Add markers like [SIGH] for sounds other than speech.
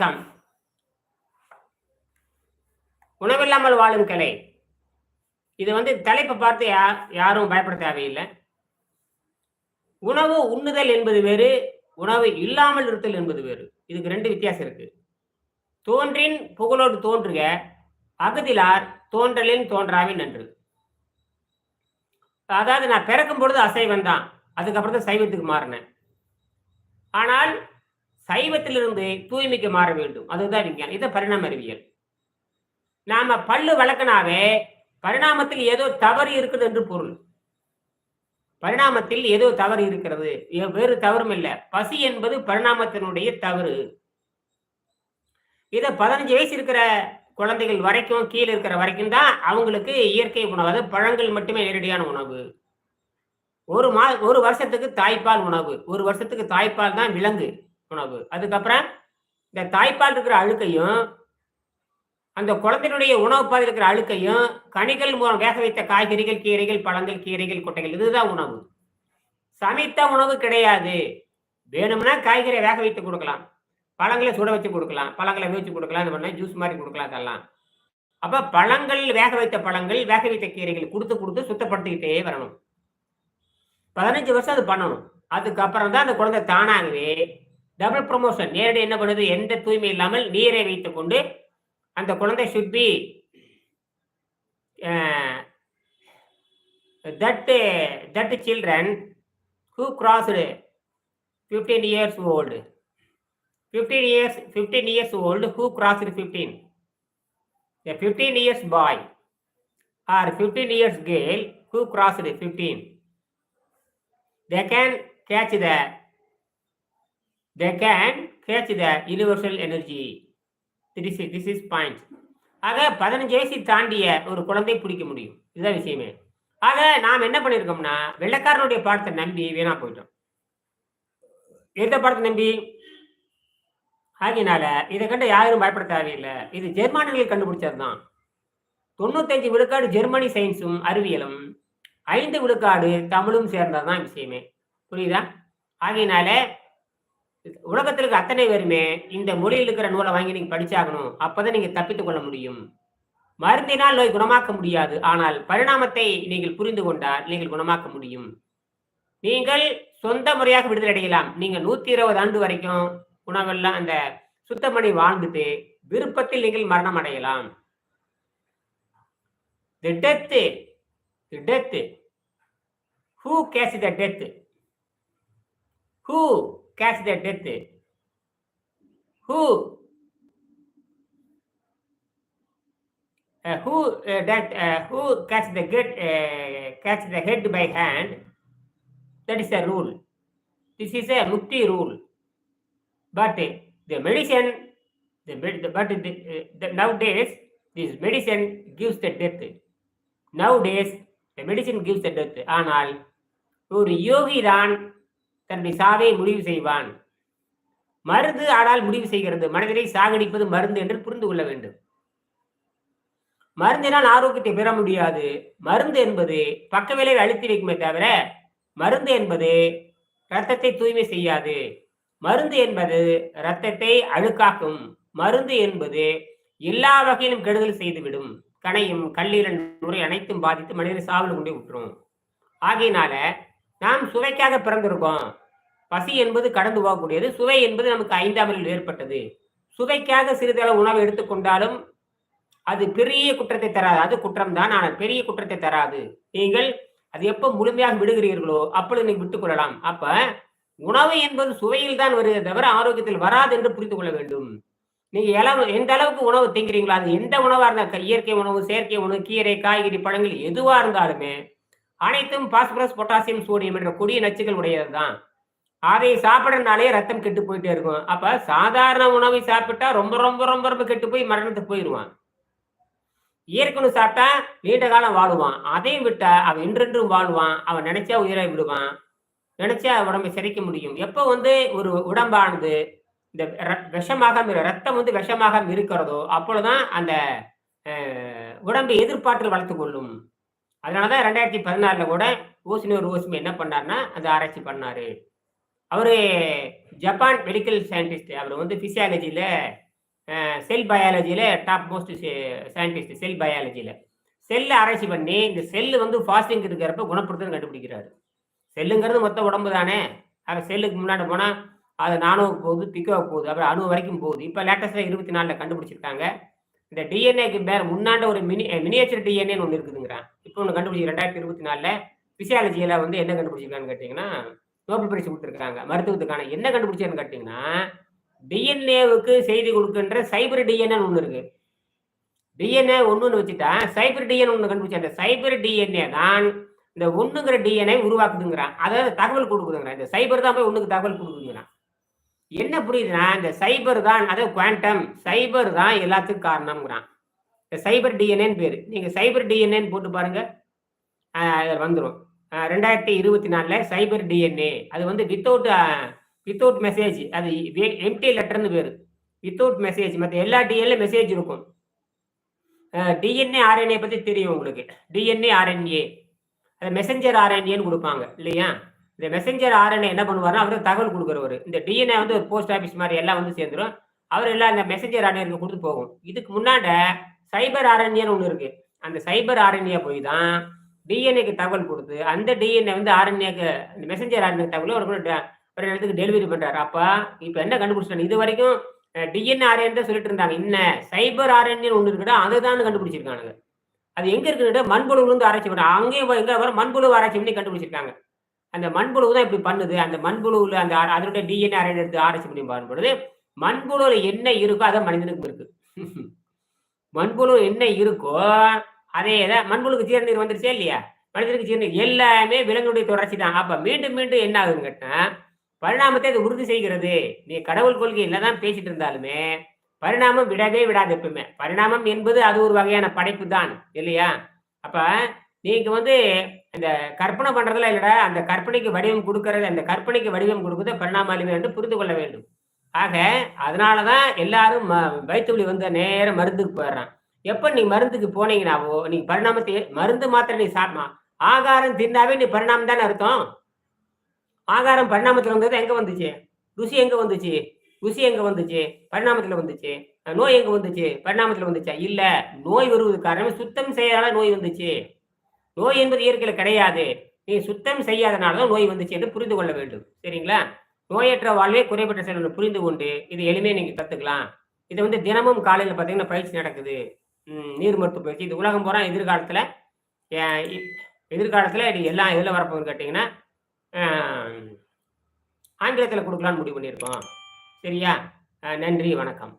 வணக்கம் உணவில்லாமல் வாழும் கலை. இது வந்து தலைப்பை பார்த்து யா யாரும் பயப்பட தேவையில்லை. உணவு உண்ணுதல் என்பது வேறு உணவு இல்லாமல் இருத்தல் என்பது வேறு. இதுக்கு ரெண்டு வித்தியாசம் இருக்கு. தோன்றின் புகழோடு தோன்றுக அகதிலார் தோன்றலின் தோன்றாவின் நன்று. அதாவது நான் பிறக்கும் பொழுது அசைவம் தான் அதுக்கப்புறம் தான் சைவத்துக்கு மாறினேன். ஆனால் சைவத்திலிருந்து தூய்மைக்கு மாற வேண்டும். அதுதான் விஞ்ஞானம். இது பரிணாம அறிவியல். நாம பல்லு வளர்க்கனாவே பரிணாமத்தில் ஏதோ தவறு இருக்குது என்று பொருள். பரிணாமத்தில் ஏதோ தவறு இருக்கிறது. வேறு தவறும் இல்லை. பசி என்பது பரிணாமத்தினுடைய தவறு. இதை பதினஞ்சு வயசு இருக்கிற குழந்தைகள் வரைக்கும் கீழே இருக்கிற வரைக்கும் தான் அவங்களுக்கு இயற்கை உணவு அதாவது பழங்கள் மட்டுமே நேரடியான உணவு. ஒரு மா ஒரு வருஷத்துக்கு தாய்ப்பால் உணவு. ஒரு வருஷத்துக்கு தாய்ப்பால் தான் விலங்கு. உணவு அதுக்கப்புறம் இந்த தாய்ப்பால் இருக்கிற அழுக்கையும் அந்த குழந்தையினுடைய உணவு பாதையில் இருக்கிற அழுக்கையும் கனிகள் மூலம் வேக வைத்த காய்கறிகள் கீரைகள் பழங்கள் கீரைகள் கொட்டைகள் இதுதான் உணவு. சமைத்த உணவு கிடையாது. வேணும்னா காய்கறியை வேக வைத்து கொடுக்கலாம். பழங்களை சுட வச்சு கொடுக்கலாம். பழங்களை வேவிச்சு கொடுக்கலாம். இது பண்ணால் ஜூஸ் மாதிரி கொடுக்கலாம் அதெல்லாம் அப்போ பழங்கள் வேக வைத்த பழங்கள் வேக வைத்த கீரைகள் கொடுத்து கொடுத்து சுத்தப்படுத்திக்கிட்டே வரணும். பதினஞ்சு வருஷம் அது பண்ணணும். அதுக்கப்புறம் தான் அந்த குழந்தை தானாகவே டபுள் ப்ரொமோஷன் நேரடி என்ன பண்ணுது எந்த தூய்மை இல்லாமல் நீரை வைத்துக்கொண்டு அந்த குழந்தை should be that that children who crossed fifteen years old fifteen years fifteen years old who crossed fifteen A 15 years boy or 15 years girl who crossed 15, they can catch the they can catch the universal energy. This is this is point. ஆக பதினஞ்சு வயசு தாண்டிய ஒரு குழந்தை பிடிக்க முடியும். இதுதான் விஷயமே. ஆக நாம் என்ன பண்ணியிருக்கோம்னா வெள்ளைக்காரனுடைய பாடத்தை நம்பி வீணா போயிட்டோம். எந்த பாடத்தை நம்பி? ஆகினால இதை கண்டு யாரும் பயப்பட தேவையில்லை இது ஜெர்மானியர்கள் கண்டுபிடிச்சதுதான். தொண்ணூத்தஞ்சு விழுக்காடு ஜெர்மனி சயின்ஸும் அறிவியலும் ஐந்து விழுக்காடு தமிழும் சேர்ந்தது தான் விஷயமே. புரியுதா? ஆகையினால உலகத்தில் இருக்க அத்தனை பேருமே இந்த மொழியில் இருக்கிற நூலை வாங்கி நீங்க படிச்சாகணும். அப்பதான் நீங்க தப்பித்துக் கொள்ள முடியும். மருந்தினால் நோய் குணமாக்க முடியாது. ஆனால் பரிணாமத்தை நீங்கள் புரிந்து கொண்டால் நீங்கள் குணமாக்க முடியும். நீங்கள் சொந்த முறையாக விடுதலை அடையலாம். நீங்க நூத்தி இருபது ஆண்டு வரைக்கும் உணவெல்லாம் அந்த சுத்தமணி வாழ்ந்துட்டு விருப்பத்தில் நீங்கள் மரணம் அடையலாம். The death the death who catch the death who catch the death? Who? Uh, who uh, that uh, who catch the get uh, catch the head by hand? That is a rule. This is a mukti rule. But uh, the medicine, the, med- the but the, uh, the, nowadays this medicine gives the death. Nowadays the medicine gives the death. ஆனால் ஒரு யோகி தான் தன்னுடைய சாவை முடிவு செய்வான். மருந்து ஆனால் முடிவு செய்கிறது. மனிதனை சாகடிப்பது மருந்து என்று புரிந்து கொள்ள வேண்டும். மருந்தினால் ஆரோக்கியத்தை பெற முடியாது. மருந்து என்பது பக்க விளைவை அழுத்தி வைக்குமே தவிர மருந்து என்பது இரத்தத்தை தூய்மை செய்யாது. மருந்து என்பது இரத்தத்தை அழுக்காக்கும். மருந்து என்பது எல்லா வகையிலும் கெடுதல் செய்துவிடும். கணையும் கல்லீரல் நுரை அனைத்தும் பாதித்து மனிதனை சாவில் கொண்டே விட்டுரும். ஆகையினால நாம் சுவைக்காக பிறந்திருக்கோம். பசி என்பது கடந்து போகக்கூடியது. சுவை என்பது நமக்கு ஐந்தாமில் ஏற்பட்டது. சுவைக்காக சிறிதளவு உணவு எடுத்துக்கொண்டாலும் அது பெரிய குற்றத்தை தராது. அது குற்றம் தான் ஆனால் பெரிய குற்றத்தை தராது. நீங்கள் அது எப்போ முழுமையாக விடுகிறீர்களோ அப்பொழுது நீங்கள் விட்டுக்கொள்ளலாம் அப்ப உணவு என்பது சுவையில் தான் வருகிறது தவிர ஆரோக்கியத்தில் வராது என்று புரிந்து கொள்ள வேண்டும். நீங்க எளவு எந்த அளவுக்கு உணவு திங்கிறீங்களோ அது எந்த உணவா இருந்தா இயற்கை உணவு செயற்கை உணவு கீரை காய்கறி பழங்கள் எதுவா இருந்தாலுமே அனைத்தும் பாஸ்பரஸ் பொட்டாசியம் சோடியம் என்ற கொடிய நச்சுகள் உடையது தான் அதை சாப்பிடறதுனாலே ரத்தம் கெட்டு போயிட்டே இருக்கும். அப்ப சாதாரண உணவை சாப்பிட்டா ரொம்ப ரொம்ப ரொம்ப ரொம்ப கெட்டு போய் மரணத்துக்கு போயிடுவான் இயற்கை சாப்பிட்டா நீண்ட காலம் வாழுவான். அதையும் விட்டா அவன் என்றென்றும் வாழ்வான். அவன் நினைச்சா உயிரை விடுவான். நினைச்சா உடம்பை சிறைக்க முடியும். எப்போ வந்து ஒரு உடம்பானது இந்த விஷமாக ரத்தம் வந்து விஷமாக இருக்கிறதோ அப்பொழுதுதான் அந்த அஹ், உடம்பை எதிர்பார்த்து வளர்த்து கொள்ளும். அதனாலதான் ரெண்டாயிரத்தி பதினாறுல கூட ஓசினோர் ஓசுமி என்ன பண்ணாருன்னா அந்த ஆராய்ச்சி பண்ணாரு. அவரு ஜப்பான் மெடிக்கல் சயின்டிஸ்ட். அவர் வந்து பிசியாலஜியில செல் பயாலஜியில் டாப் மோஸ்ட் சயின்டிஸ்ட் செல் பயாலஜியில் செல்லை ஆராய்ச்சி பண்ணி இந்த செல்லு வந்து ஃபாஸ்டிங் இருக்கிறப்ப குணப்படுத்துன்னு கண்டுபிடிக்கிறாரு. செல்லுங்கிறது மொத்த உடம்பு தானே. அது செல்லுக்கு முன்னாடி போனால் அது நானோவுக்கு போகுது பிக்கோவுக்கு போகுது அப்புறம் அணு வரைக்கும் போகுது. இப்போ லேட்டஸ்ட்டாக இருபத்தி நாலில் கண்டுபிடிச்சிருக்காங்க. இந்த டிஎன்ஏக்கு பேர் முன்னாண்ட ஒரு மினி மினியேச்சர் டிஎன்ஏன்னு ஒன்று இருக்குதுங்கிறான் இப்போ ஒன்று கண்டுபிடிச்சி ரெண்டாயிரத்தி இருபத்தி நாலில் பிசியாலஜியில் வந்து என்ன கண்டுபிடிச்சிருக்கான்னு கேட்டிங்கன்னா நோபல் பரிசு கொடுத்துருக்காங்க மருத்துவத்துக்கான என்ன கண்டுபிடிச்சான்னு கேட்டிங்கன்னா டிஎன்ஏவுக்கு செய்தி கொடுக்கின்ற சைபர் டிஎன்ஏன்னு ஒன்று இருக்குது டிஎன்ஏ ஒன்று வச்சுட்டா சைபர் டிஎன்ஏ ஒன்று கண்டுபிடிச்சா அந்த சைபர் டிஎன்ஏ தான் இந்த ஒன்றுங்கிற டிஎன்ஏ உருவாக்குதுங்கிறான் அதாவது தகவல் கொடுக்குதுங்கிறான் இந்த சைபர் தான் போய் ஒன்றுக்கு தகவல் கொடுக்குதுங்கிறான் என்ன புரியுதுன்னா இந்த சைபர் தான் அதாவது குவாண்டம் சைபர் தான் எல்லாத்துக்கும் காரணம்ங்கிறான். இந்த சைபர் டிஎன்ஏன்னு பேர். நீங்கள் சைபர் டிஎன்ஏன்னு போட்டு பாருங்க. அதில் வந்துடும் ரெண்டாயிரத்தி இருபத்தி நாலில் சைபர் டிஎன்ஏ அது வந்து வித்தவுட் வித்தவுட் மெசேஜ் அது எம்டி லெட்டர்னு பேர். வித்தவுட் மெசேஜ் மற்ற எல்லா டிஎன்ல மெசேஜ் இருக்கும். டிஎன்ஏ ஆர்என்ஏ பற்றி தெரியும் உங்களுக்கு. டிஎன்ஏ ஆர்என்ஏ அது மெசஞ்சர் ஆர்என்ஏன்னு கொடுப்பாங்க. இல்லையா? இந்த மெசஞ்சர் ஆர்என்ஏ என்ன பண்ணுவாருன்னா அவருக்கு தகவல் கொடுக்குறவர் இந்த டிஎன்ஏ வந்து ஒரு போஸ்ட் ஆஃபீஸ் மாதிரி எல்லாம் வந்து சேர்ந்துடும் அவர் எல்லாம் இந்த மெசஞ்சர் ஆர்என்ஏ கொடுத்து போகும் இதுக்கு முன்னாட சைபர் ஆர்என்ஏன்னு ஒன்று இருக்கு அந்த சைபர் ஆர்என்ஏ போய் தான் டிஎன்ஏக்கு தகவல் கொடுத்து அந்த டிஎன்ஏ வந்து ஆர்என்ஏக்கு இந்த மெசஞ்சர் ஆர்என்ஏ தகவல் ஒரு ஒரு இடத்துக்கு டெலிவரி பண்றாரு அப்பா இப்போ என்ன கண்டுபிடிச்சிட்டாங்க இது வரைக்கும் டிஎன்ஏ ஆர்என் தான் சொல்லிட்டு இருந்தாங்க இன்ன சைபர் ஆர்என்ஏன்னு ஒன்று இருக்குடா அதை தான் கண்டுபிடிச்சிருக்காங்க அது எங்க இருக்குன்னு மண்புழுவுல இருந்து ஆராய்ச்சி பண்ண அங்கேயும் எங்க வர மண்புழு ஆராய்ச்சி பண்ணி கண்டுபிடிச்சிருக்காங்க அந்த மண்புழு தான் இப்படி பண்ணுது. அந்த மண்புழுவில் அந்த அதனுடைய டிஎன்ஏ ஆர்என் எடுத்து ஆராய்ச்சி பண்ணி பார்க்கும்பொழுது மண்புழுல என்ன இருக்கோ அதை மனிதனுக்கும் இருக்கு. [LAUGHS] மண்புழு என்ன இருக்கோ அதே தான் மண்புழுக்கு ஜீரணீர் வந்துருச்சே இல்லையா? மனிதனுக்கு ஜீரணீர் எல்லாமே விலங்குடைய தொடர்ச்சி தான். அப்ப மீண்டும் மீண்டும் என்ன ஆகுதுன்னு கேட்டா பரிணாமத்தை அது உறுதி செய்கிறது. நீ கடவுள் கொள்கையில தான் பேசிட்டு இருந்தாலுமே பரிணாமம் விடவே விடாது எப்பவுமே. பரிணாமம் என்பது அது ஒரு வகையான படைப்பு தான் இல்லையா? அப்ப நீங்க வந்து இந்த கற்பனை பண்றதுல இல்லடா அந்த கற்பனைக்கு வடிவம் கொடுக்கறது அந்த கற்பனைக்கு வடிவம் கொடுக்குறது பரிணாமாலுமே என்று புரிந்து கொள்ள வேண்டும். ஆக அதனாலதான் எல்லாரும் வயிற்றுவலி வந்து நேரம் மருந்துக்கு போயிடுறான். எப்ப நீ மருந்துக்கு போனீங்கன்னாவோ நீ பரிணாமத்தை மருந்து மாத்திரம் நீ சாப்பிடமா ஆகாரம் தின்னாவே நீ பரிணாமம் தானே அர்த்தம்? ஆகாரம் பரிணாமத்தில் வந்தது எங்க வந்துச்சு? ருசி எங்க வந்துச்சு? ருசி எங்க வந்துச்சு? பரிணாமத்துல வந்துச்சு. நோய் எங்க வந்துச்சு? பரிணாமத்துல வந்துச்சா? இல்ல நோய் வருவது காரணம் சுத்தம் செய்யறால நோய் வந்துச்சு. நோய் என்பது இயற்கையில் கிடையாது. நீ சுத்தம் செய்யாதனால தான் நோய் வந்துச்சு என்று புரிந்து கொள்ள வேண்டும். சரிங்களா? நோயற்ற வாழ்வே குறைபட்ட செயல் புரிந்து கொண்டு இது எளிமையை நீங்கள் கற்றுக்கலாம் இது வந்து தினமும் காலையில் பார்த்தீங்கன்னா பயிற்சி நடக்குது. நீர் மருத்துவ பயிற்சி. இது உலகம் பூரா எதிர்காலத்தில் எதிர்காலத்தில் இது எல்லாம் எதில் வரப்போகுதுன்னு கேட்டிங்கன்னா ஆங்கிலத்தில் கொடுக்கலான்னு முடிவு பண்ணியிருக்கோம். சரியா? நன்றி வணக்கம்.